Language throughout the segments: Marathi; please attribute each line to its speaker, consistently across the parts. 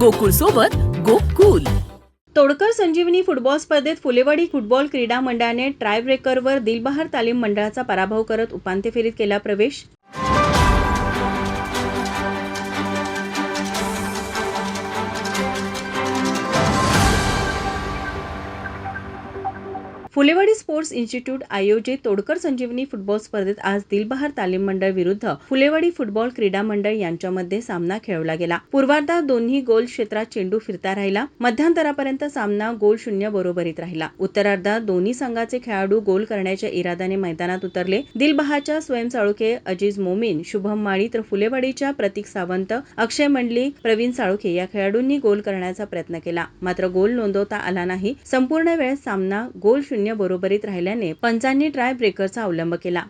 Speaker 1: गोकुळ सोबत गोकुल.
Speaker 2: तोडकर संजीवनी फुटबॉल स्पर्धेत फुलेवाडी फुटबॉल क्रीडा मंडळाने ट्रायब्रेकरवर दिलबहार तालीम मंडळाचा पराभव करत उपांत्य फेरीत केला प्रवेश. फुलेवाडी स्पोर्ट्स इन्स्टिट्यूट आयोजित तोडकर संजीवनी फुटबॉल स्पर्धेत आज दिलबहार तालीम मंडळ विरुद्ध फुलेवाडी फुटबॉल क्रीडा मंडळ यांच्यामध्ये सामना खेळवला गेला. पूर्वार्धात दोन्ही गोल क्षेत्रात चेंडू फिरता राहिला. मध्यांतरापर्यंत सामना गोल शून्य बरोबरीत राहिला. उत्तरार्धात दोन्ही संघाचे खेळाडू गोल करण्याच्या इराद्याने मैदानात उतरले. दिलबहाच्या स्वयं साळुखे अजीज मोमीन शुभम माळी तर फुलेवाडीच्या प्रतीक सावंत अक्षय मंडली प्रवीण साळुखे या खेळाडूंनी गोल करण्याचा प्रयत्न केला. मात्र गोल नोंदवता आला नाही. संपूर्ण वेळ सामना गोल शून्य बरोबरीत राहिल्याने पंचांनी ट्राय ब्रेकरचा अवलंब केला.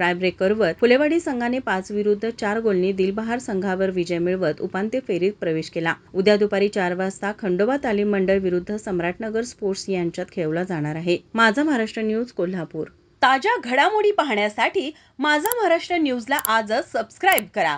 Speaker 2: टायब्रेकरवर फुलेवाडी संघाने पाच विरुद्ध चार गोलनी दिलबहार संघावर विजय मिळवत उपांत्य फेरीत प्रवेश केला. उद्या दुपारी चार वाजता खंडोबा तालीम मंडळ विरुद्ध सम्राटनगर स्पोर्ट्स यांच्यात खेळवला जाणार आहे. माझा महाराष्ट्र न्यूज कोल्हापूर. ताज्या घडामोडी पाहण्यासाठी माझा महाराष्ट्र न्यूजला आजच सबस्क्राईब करा.